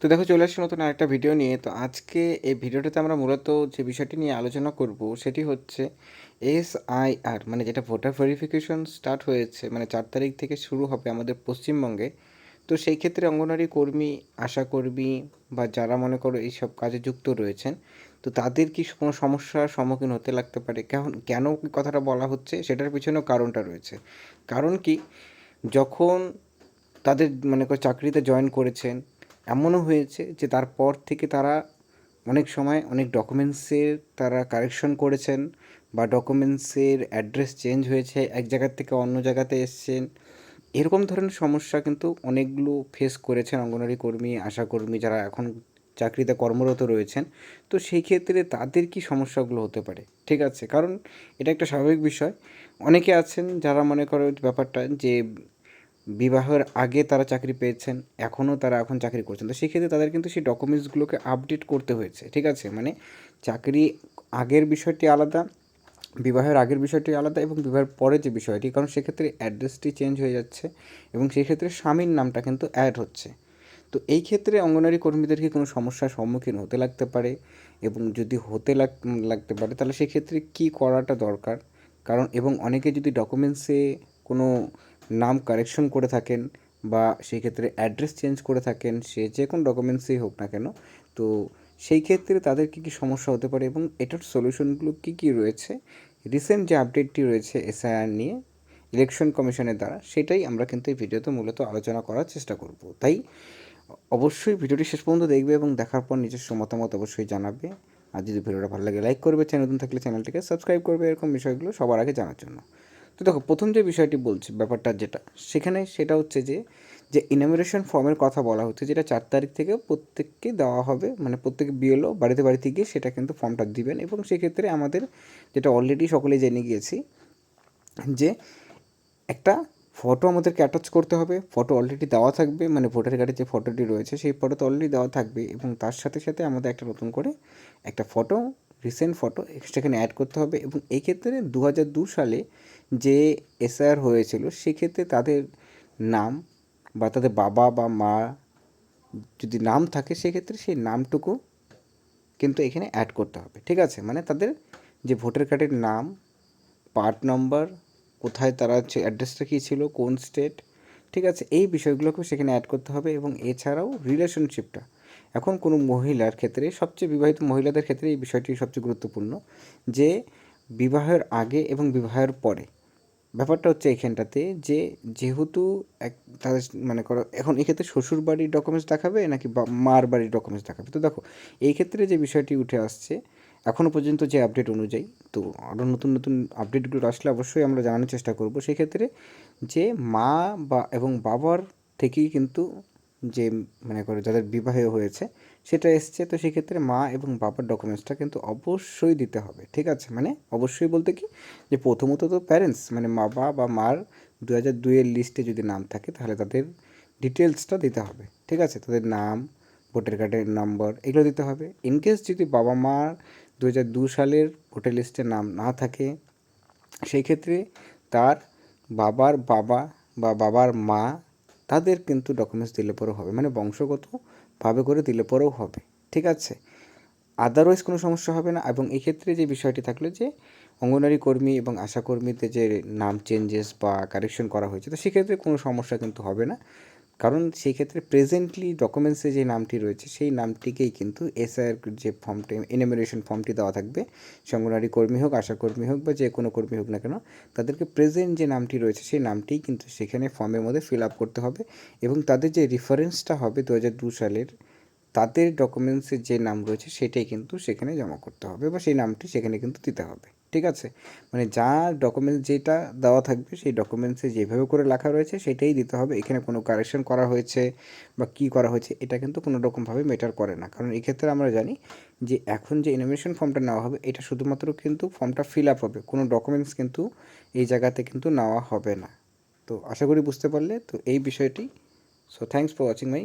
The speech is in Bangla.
তো দেখো, চলে আসছি নতুন আরেকটা ভিডিও নিয়ে। তো আজকে এই ভিডিওটাতে আমরা মূলত যে বিষয়টি নিয়ে আলোচনা করব, সেটি হচ্ছে এস আই আর মানে যেটা ভোটার ভেরিফিকেশন স্টার্ট হয়েছে মানে চার তারিখ থেকে শুরু হবে আমাদের পশ্চিমবঙ্গে। তো সেই ক্ষেত্রে অঙ্গনওয়াড়ি কর্মী আশাকর্মী বা যারা মনে করো এইসব কাজে যুক্ত রয়েছেন, তো তাদের কি কোনো সমস্যার সম্মুখীন হতে লাগতে পারে? কেন কেন কথাটা বলা হচ্ছে? সেটার পিছনেও কারণটা রয়েছে। কারণ কি, যখন তাদের মানে চাকরিতে জয়েন করেছেন এমনও হয়েছে যে তারপর থেকে তারা অনেক সময় অনেক ডকুমেন্টসের তারা কারেকশন করেছেন বা ডকুমেন্টসের অ্যাড্রেস চেঞ্জ হয়েছে, এক জায়গার থেকে অন্য জায়গাতে এসছেন। এরকম ধরনের সমস্যা কিন্তু অনেকগুলো ফেস করেছেন অঙ্গনওয়াড়ি কর্মী আশাকর্মী যারা এখন চাকরিতে কর্মরত রয়েছেন। তো সেই ক্ষেত্রে তাদের কি সমস্যাগুলো হতে পারে? ঠিক আছে, কারণ এটা একটা স্বাভাবিক বিষয়। অনেকে আছেন যারা মনে করে ব্যাপারটা যে বিবাহের আগে তারা চাকরি পেয়েছেন, এখনও তারা এখন চাকরি করছেন। তো সেক্ষেত্রে তাদের কিন্তু সেই ডকুমেন্টসগুলোকে আপডেট করতে হয়েছে, ঠিক আছে? মানে চাকরি আগের বিষয়টি আলাদা, বিবাহের আগের বিষয়টি আলাদা এবং বিবাহের পরে যে বিষয়টি, কারণ সেক্ষেত্রে অ্যাড্রেসটি চেঞ্জ হয়ে যাচ্ছে এবং সেই ক্ষেত্রে স্বামীর নামটা কিন্তু অ্যাড হচ্ছে। তো এই ক্ষেত্রে অঙ্গনারী কর্মীদেরকে কোনো সমস্যার সম্মুখীন হতে লাগতে পারে? এবং যদি হতে লাগ, লাগতে পারে, তাহলে সেক্ষেত্রে কী করাটা দরকার? কারণ এবং অনেকে যদি ডকুমেন্টসে কোনো নাম কারেকশন করে থাকেন বা সেই ক্ষেত্রে অ্যাড্রেস চেঞ্জ করে থাকেন, সে যে কোনো ডকুমেন্টসই হোক না কেন, তো সেই ক্ষেত্রে তাদের কী কী সমস্যা হতে পারে এবং এটার সলিউশনগুলো কী কী রয়েছে? রিসেন্ট যে আপডেটটি রয়েছে এসআইআর নিয়ে ইলেকশন কমিশনের দ্বারা, সেটাই আমরা কিন্তু এই ভিডিওতে মূলত আলোচনা করার চেষ্টা করব। তাই অবশ্যই ভিডিওটি শেষ পর্যন্ত দেখবে এবং দেখার পর নিজস্ব মতামত অবশ্যই জানাবে। আর যদি ভিডিওটা ভালো লাগে লাইক করবে, চ্যানেল নতুন থাকলে চ্যানেলটিকে সাবস্ক্রাইব করবে, এরকম বিষয়গুলো সবার আগে জানার জন্য। তো দেখো, প্রথম যে বিষয়টি বলছি, ব্যাপারটা যেটা, সেখানে সেটা হচ্ছে যে যে ইনামিনেশন ফর্মের কথা বলা হচ্ছে, যেটা চার তারিখ থেকে প্রত্যেককে দেওয়া হবে মানে প্রত্যেক বিএলও বাড়িতে বাড়িতে গিয়ে সেটা কিন্তু ফর্মটা দিবেন। এবং সেক্ষেত্রে আমাদের যেটা অলরেডি সকলেই জেনে গিয়েছি, যে একটা ফটো আমাদেরকে অ্যাটাচ করতে হবে ফটো অলরেডি দেওয়া থাকবে মানে ভোটার কার্ডে যে ফটোটি রয়েছে, সেই ফটো তো অলরেডি দেওয়া থাকবে। এবং তার সাথে সাথে আমাদের একটা নতুন করে একটা ফটো রিসেন্ট ফটো সেখানে অ্যাড করতে হবে। এবং এই ক্ষেত্রে দু হাজার দু সালে যে এসআর হয়েছিল, সেক্ষেত্রে তাদের নাম বা তাদের বাবা বা মা যদি নাম থাকে, সেক্ষেত্রে সেই নামটুকু কিন্তু এখানে অ্যাড করতে হবে। ঠিক আছে? মানে তাদের যে ভোটার কার্ডের নাম পার্ট নম্বর কোথায় তারা হচ্ছে অ্যাড্রেসটা কী ছিল, কোন স্টেট ঠিক আছে? এই বিষয়গুলোকেও সেখানে অ্যাড করতে হবে এবং এছাড়াও রিলেশনশিপটা এখন কোনো মহিলার ক্ষেত্রে, সবচেয়ে বিবাহিত মহিলাদের ক্ষেত্রে এই বিষয়টি সবচেয়ে গুরুত্বপূর্ণ যে, বিবাহের আগে এবং বিবাহের পরে ব্যাপারটা হচ্ছে এখানটাতে যে যেহেতু এক, তাদের মানে করো, এখন এক্ষেত্রে শ্বশুর বাড়ির ডকুমেন্টস দেখাবে নাকি মার বাড়ির ডকুমেন্টস দেখাবে? তো দেখো, এই ক্ষেত্রে যে বিষয়টি উঠে আসছে এখনও পর্যন্ত যে আপডেট অনুযায়ী, তো আরও নতুন নতুন আপডেটগুলো আসলে অবশ্যই আমরা জানানোর চেষ্টা করব। সেক্ষেত্রে যে মা বা এবং বাবার থেকেই কিন্তু যে মানে করে যাদের বিবাহ হয়েছে, সেটা এসছে। তো সেক্ষেত্রে মা এবং বাবার ডকুমেন্টসটা কিন্তু অবশ্যই দিতে হবে, ঠিক আছে? মানে অবশ্যই বলতে কি? যে প্রথমত তো প্যারেন্টস মানে বাবা বা মার দু হাজার দুইয়ের লিস্টে যদি নাম থাকে, তাহলে তাদের ডিটেলসটা দিতে হবে, ঠিক আছে? তাদের নাম, ভোটার কার্ডের নম্বর এগুলো দিতে হবে। ইনকেস যদি বাবা মার দু হাজার দু সালের ভোটার লিস্টে নাম না থাকে, সেই ক্ষেত্রে তার বাবার বাবা বা বাবার মা তাদের কিন্তু ডকুমেন্টস দিলে পরেও হবে। মানে বংশগতভাবে করে দিলে পরেও হবে। ঠিক আছে? আদারওয়াইজ কোনো সমস্যা হবে না। এবং এক্ষেত্রে যে বিষয়টি থাকল যে অঙ্গনারী কর্মী এবং আশাকর্মীতে যে নাম চেঞ্জেস বা কারেকশন করা হয়েছে, তো সেক্ষেত্রে কোনো সমস্যা কিন্তু হবে না। কারণ সেই ক্ষেত্রে প্রেজেন্টলি ডকুমেন্টসে যে নামটি রয়েছে, সেই নামটিকেই কিন্তু এসআইয়ের যে ফর্মটি এনিমিনেশন ফর্মটি দেওয়া থাকবে। সংগ্রহী কর্মী হোক আশাকর্মী হোক বা যে কোনো কর্মী হোক না কেন, তাদেরকে প্রেজেন্ট যে নামটি রয়েছে, সেই নামটিই কিন্তু সেখানে ফর্মের মধ্যে ফিল আপ করতে হবে এবং তাদের যে রেফারেন্সটা হবে দু সালের তাদের ডকুমেন্টসের যে নাম রয়েছে সেটাই কিন্তু সেখানে জমা করতে হবে বা সেই নামটি সেখানে কিন্তু দিতে হবে, ঠিক আছে? মানে যা ডকুমেন্টস যেটা দেওয়া থাকবে সেই ডকুমেন্টসে যেভাবে করে লেখা রয়েছে সেটাই দিতে হবে। এখানে কোনো কারেকশন করা হয়েছে বা কী করা হয়েছে এটা কিন্তু কোনো রকমভাবে মেটার করে না। কারণ এক্ষেত্রে আমরা জানি যে এখন যে ইনোভেশন ফর্মটা নেওয়া হবে এটা শুধুমাত্র কিন্তু ফর্মটা ফিল আপ হবে, কোনো ডকুমেন্টস কিন্তু এই জায়গাতে কিন্তু নেওয়া হবে না। তো আশা করি বুঝতে পারলে। তো এই বিষয়টি। So thanks for watching my